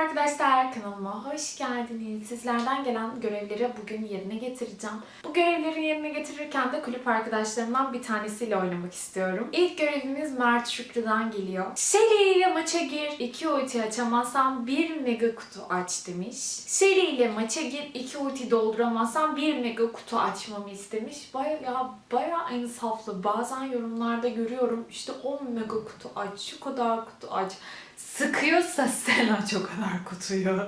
arkadaşlar kanalıma hoş geldiniz. Sizlerden gelen görevleri bugün yerine getireceğim. Bu görevleri yerine getirirken de kulüp arkadaşlarımdan bir tanesiyle oynamak istiyorum. İlk görevimiz Mert Şükrü'den geliyor. Shelly ile maça gir, 2 ulti açamazsan 1 mega kutu aç demiş. Shelly ile maça gir, 2 ulti dolduramazsan 1 mega kutu açmamı istemiş. Baya ya baya insaflı. Bazen yorumlarda görüyorum işte 10 mega kutu aç, şu kadar kutu aç. Sıkıyorsa sen aç o kadar kutuyu.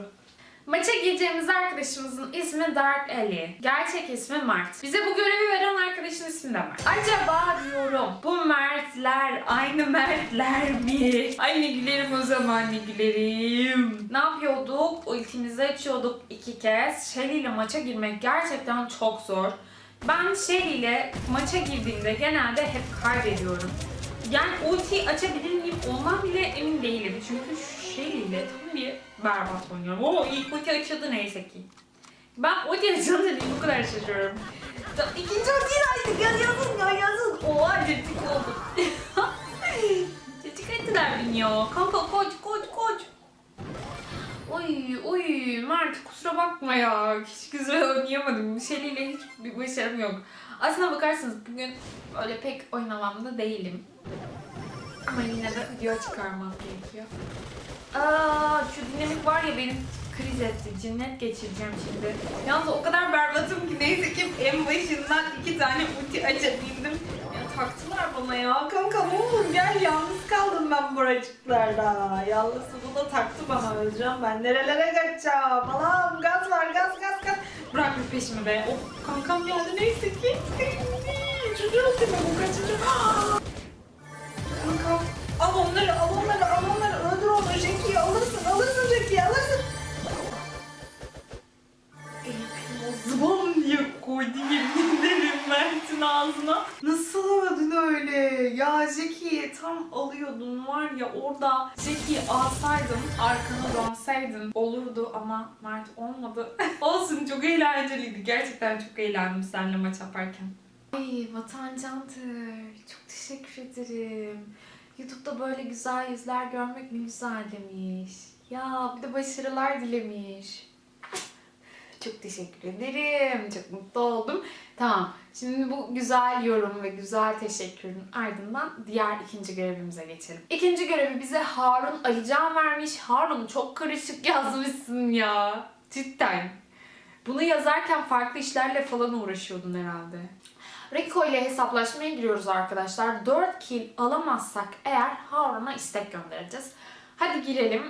Maça gireceğimiz arkadaşımızın ismi Dark Ali. Gerçek ismi Mert. Bize bu görevi veren arkadaşın ismi de Mert. Acaba diyorum bu Mertler aynı Mertler mi? Ay ne gülerim o zaman ne gülerim. Ne yapıyorduk? Ultimizi açıyorduk iki kez. Shelly ile maça girmek gerçekten çok zor. Ben Shelly ile maça girdiğimde genelde hep kaybediyorum. Yani ulti açabilir miyim ondan bile emin değilim. Berbat oynuyorum. Oo ilk ulti açıldı neyse ki. Ben ulti açılınca değil bu kadar şaşırıyorum. İkinci ultiyi açtık ya yazın ya yazın. Oha cecik oldu. cecik ettiler beni ya. Kanka koç koç koç. Oy oy Mert kusura bakma ya. Hiç güzel oynayamadım. Shelly ile hiçbir başarım yok. Aslına bakarsanız bugün öyle pek oyun havamda değilim. Ama yine de video çıkarmam gerekiyor. Aa, şu dinamik var ya benim kriz etti. Cinnet geçireceğim şimdi. Yalnız o kadar berbatım ki neyse ki en başından iki tane ulti açabildim. Ya taktılar bana ya. Kanka ne olur gel yalnız kaldım ben buracıklarda. Yalnız bu da taktı bana öleceğim ben. Nerelere kaçacağım? Allah'ım gaz var gaz gaz gaz. Bırak bir peşimi be. Of kankam geldi neyse ki. Çocuğum seni bu kaçıncı? Kanka tam alıyordun var ya orada Jackie'yi alsaydın arkana dönseydin olurdu ama Mert olmadı. Olsun çok eğlenceliydi. Gerçekten çok eğlendim seninle maç yaparken. Ay Vatan Candır. Çok teşekkür ederim. YouTube'da böyle güzel yüzler görmek ne güzel demiş. Ya bir de başarılar dilemiş. Çok teşekkür ederim. Çok mutlu oldum. Tamam. Şimdi bu güzel yorum ve güzel teşekkürün ardından diğer ikinci görevimize geçelim. İkinci görevi bize Harun Alican vermiş. Harun çok karışık yazmışsın ya. Cidden. Bunu yazarken farklı işlerle falan uğraşıyordun herhalde. Rico ile hesaplaşmaya giriyoruz arkadaşlar. 4 kill alamazsak eğer Harun'a istek göndereceğiz. Hadi girelim.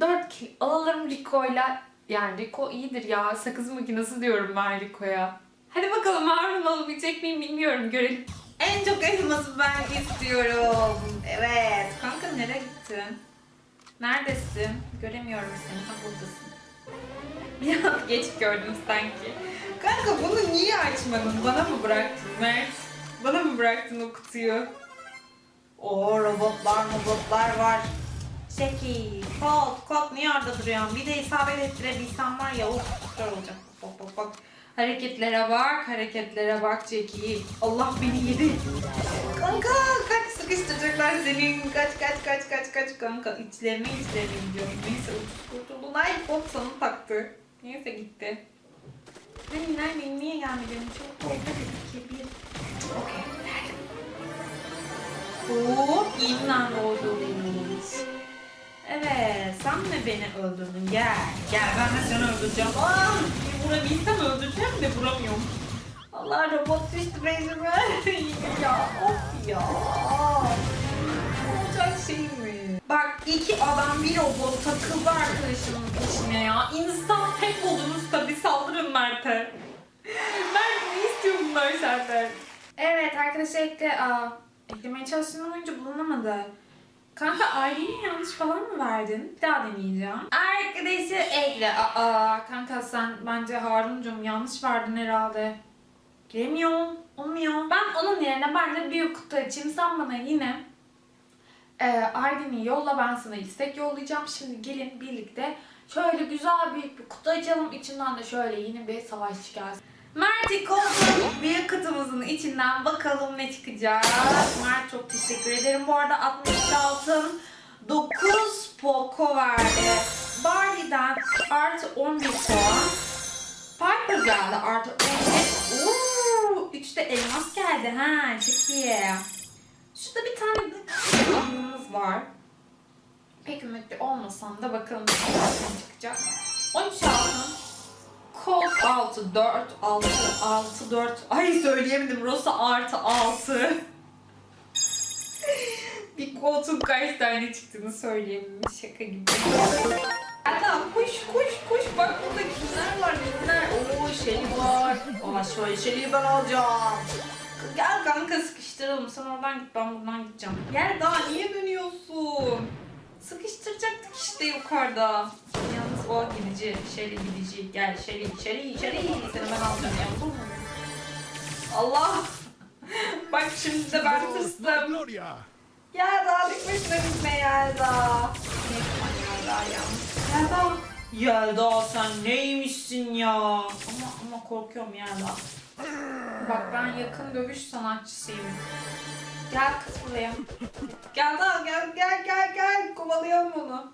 4 kill alalım Rico ile. Yani Rico iyidir ya. Sakız makinesi diyorum ben Rico'ya. Hadi bakalım Harun alabilecek miyim bilmiyorum. Görelim. En çok elması ben istiyorum. Evet. Kanka nereye gittin? Neredesin? Göremiyorum seni. Ha buradasın. Biraz geç gördüm sanki. Kanka bunu niye açmadın? Bana mı bıraktın Mert? Bana mı bıraktın o kutuyu? Oo robotlar robotlar var. Şeki, kod, kod niye orada duruyorsun? Bir de isabet ettirebilsem var ya of süper olacak. Bak bak bak. Hareketlere bak, hareketlere bak Jackie. Allah beni yedi. Kanka kaç sıkıştıracaklar senin. Kaç kaç kaç kaç kaç kanka. İçlerine içlerine gidiyorum. Neyse kurtuldun. Ay bot sana taktı. Neyse gitti. Hani nerede? Niye gelmedin? Çok oldu. Bir, iki, bir. Okey. Hop. İmlan olduymuş. Evet. Sen mi beni öldürdün? Gel. Gel ben de seni öldüreceğim. Ah! Bir vurabilsem öldüreceğim de vuramıyorum. Allah robot düştü peşime. ya of ya. Olacak şey mi? Bak iki adam bir robot takıldı arkadaşımın peşine ya. İnsan tek oldunuz tabi saldırın Mert'e. Mert ne istiyor bunlar senden? Evet arkadaşlar ekle. Aa, eklemeye çalıştığım oyuncu bulunamadı. Kanka ID'ni yanlış falan mı verdin? Bir daha deneyeceğim. Arkadaşı ekle. Aa, kanka sen bence Haruncum yanlış verdin herhalde. Giremiyorum. Olmuyor. Ben onun yerine ben de büyük kutu açayım. Sen bana yine e, ID'ni yolla ben sana istek yollayacağım. Şimdi gelin birlikte şöyle güzel büyük bir kutu açalım. İçinden de şöyle yeni bir savaşçı gelsin. Mert'i kodladık büyük kutumuzun içinden bakalım ne çıkacak. Mert çok teşekkür ederim. Bu arada 60 altın 9 Poco verdi. Barbie Barley'den artı 11 puan. Piper geldi artı 11. Uuu 3 de elmas geldi ha çok iyi. Şurada bir tane de var. Pek ümitli olmasam da bakalım ne çıkacak. 13 altın. Colt 6, 4, 6, 6, 4. Ay söyleyemedim. Rosa artı 6. bir koltuğun kaç tane çıktığını söyleyeyim. Şaka gibi. Erdem koş koş koş. Bak burada kimler var kimler. Oo şey var. Aa şöyle şeyi ben alacağım. Gel kanka sıkıştıralım. Sen oradan git ben buradan gideceğim. Gel daha niye dönüyorsun? Sıkıştıracaktık işte yukarıda. O gidici, Şeri gidici. Gel Şeri, Şeri, Şeri. Seni ben alacağım. Allah. Bak şimdi de ben. Gloria! Ya daha dikmesine bitme Yelda. Ne Yelda ya. Yelda. Yelda sen neymişsin ya? Ama ama korkuyorum Yelda. Bak ben yakın dövüş sanatçısıyım. Gel kız buraya. Gel daha gel gel gel gel. Kovalayalım onu.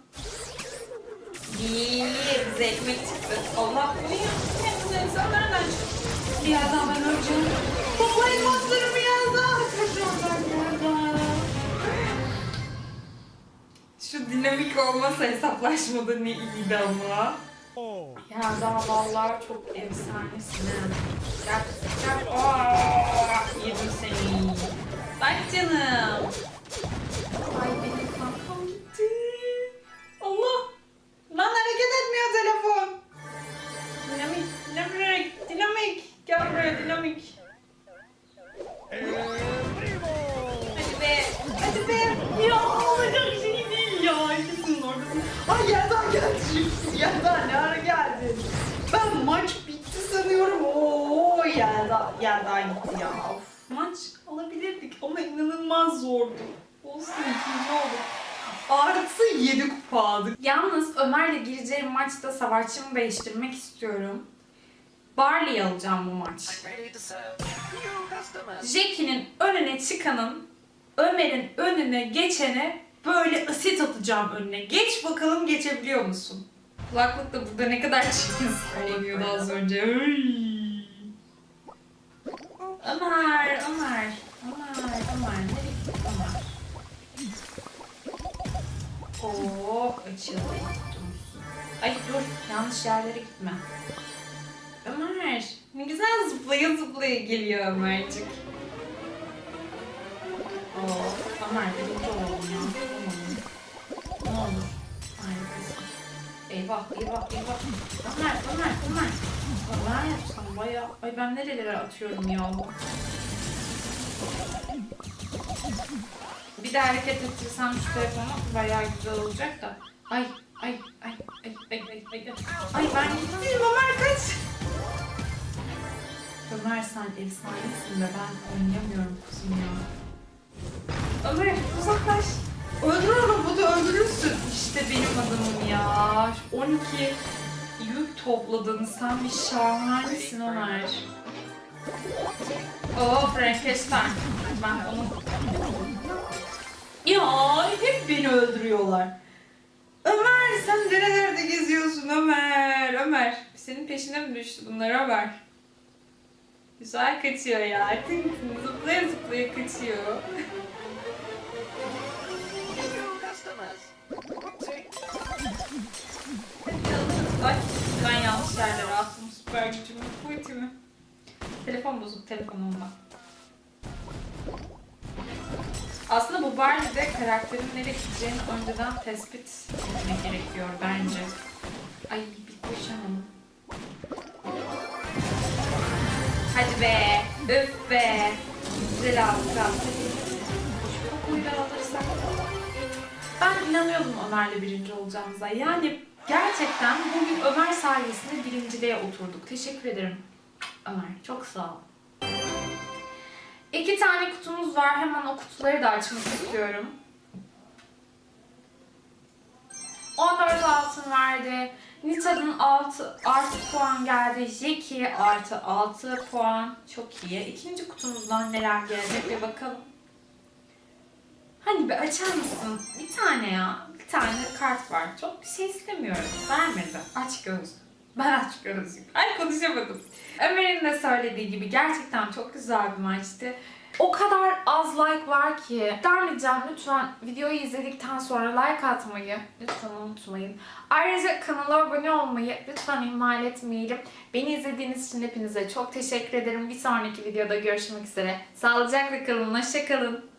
Bir bize ekmek çıktı. Allah bu ne ya? Ne bu insan nereden çıktı? Yelda ben öleceğim. Toplayın maslarımı Yelda. Kocaman Yelda. Şu dinamik olmasa hesaplaşmada ne iyiydi ama. Ya daha vallahi çok efsanesin. Gel gel. Aa, yedim seni. Bak canım. Ay benim yerden, gitti ya. Of, maç alabilirdik ama inanılmaz zordu. Olsun ikinci oldu. Artı 7 kupa aldık. Yalnız Ömer'le gireceğim maçta savaşçımı değiştirmek istiyorum. Barley alacağım bu maç. Jackie'nin önüne çıkanın Ömer'in önüne geçene böyle asit atacağım önüne. Geç bakalım geçebiliyor musun? Kulaklık da burada ne kadar çirkin söyleniyordu az önce. Ay. Ömer, Ömer, Ömer, Ömer. Nereye gitti Ömer? Oh, açıldı. Ay dur, yanlış yerlere gitme. Ömer, ne güzel zıplaya zıplaya geliyor Ömercik. Oo, Ömer birinci olalım Eyvah, eyvah, eyvah. Ömer, Ömer, Ömer. Ömer sen baya... Ay ben nerelere atıyorum ya? Bir de hareket ettirsem şu telefonu bayağı güzel olacak da. Ay, ay, ay, ay, ay, ay, ay, ay. Ben gittim Ömer kaç. Ömer sen efsanesin de ben oynayamıyorum kuzum ya. Ömer uzaklaş. Öldür onu bu da. İşte benim adamım ya. Şu 12 yük topladın. Sen bir şahanesin Ömer. Oo Frankenstein. Ben onu... Ya hep beni öldürüyorlar. Ömer sen nerelerde geziyorsun Ömer? Ömer senin peşine mi düştü bunlar Ömer? Güzel kaçıyor ya. Tın tın zıplaya zıplaya kaçıyor. Customers. Ay ben yanlış yerlere attım süper gücümü, ultimi. Telefon bozuk, telefon ondan. Aslında bu Barbie'de karakterin nereye gideceğini önceden tespit etmek gerekiyor bence. Ay bir koşamam. Hadi be, öf be. Güzel aldık aldık. Şu kokuyu da alırsak. Ben inanıyordum Ömer'le birinci olacağımıza. Yani gerçekten bugün Ömer sayesinde birinciliğe oturduk. Teşekkür ederim Ömer. Çok sağ ol. İki tane kutumuz var. Hemen o kutuları da açmak istiyorum. 14 altın verdi. Nita'nın 6 artı puan geldi. Jackie artı 6 puan. Çok iyi. İkinci kutumuzdan neler gelecek bir bakalım. Hani bir açar mısın? Bir tane ya. Bir tane kart var. Çok bir şey istemiyorum. Vermedi. Aç göz. Ben aç gözlüyüm. Ay konuşamadım. Ömer'in de söylediği gibi gerçekten çok güzel bir maçtı. O kadar az like var ki. Derleyeceğim lütfen videoyu izledikten sonra like atmayı lütfen unutmayın. Ayrıca kanala abone olmayı lütfen ihmal etmeyelim. Beni izlediğiniz için hepinize çok teşekkür ederim. Bir sonraki videoda görüşmek üzere. Sağlıcakla kalın, hoşça kalın.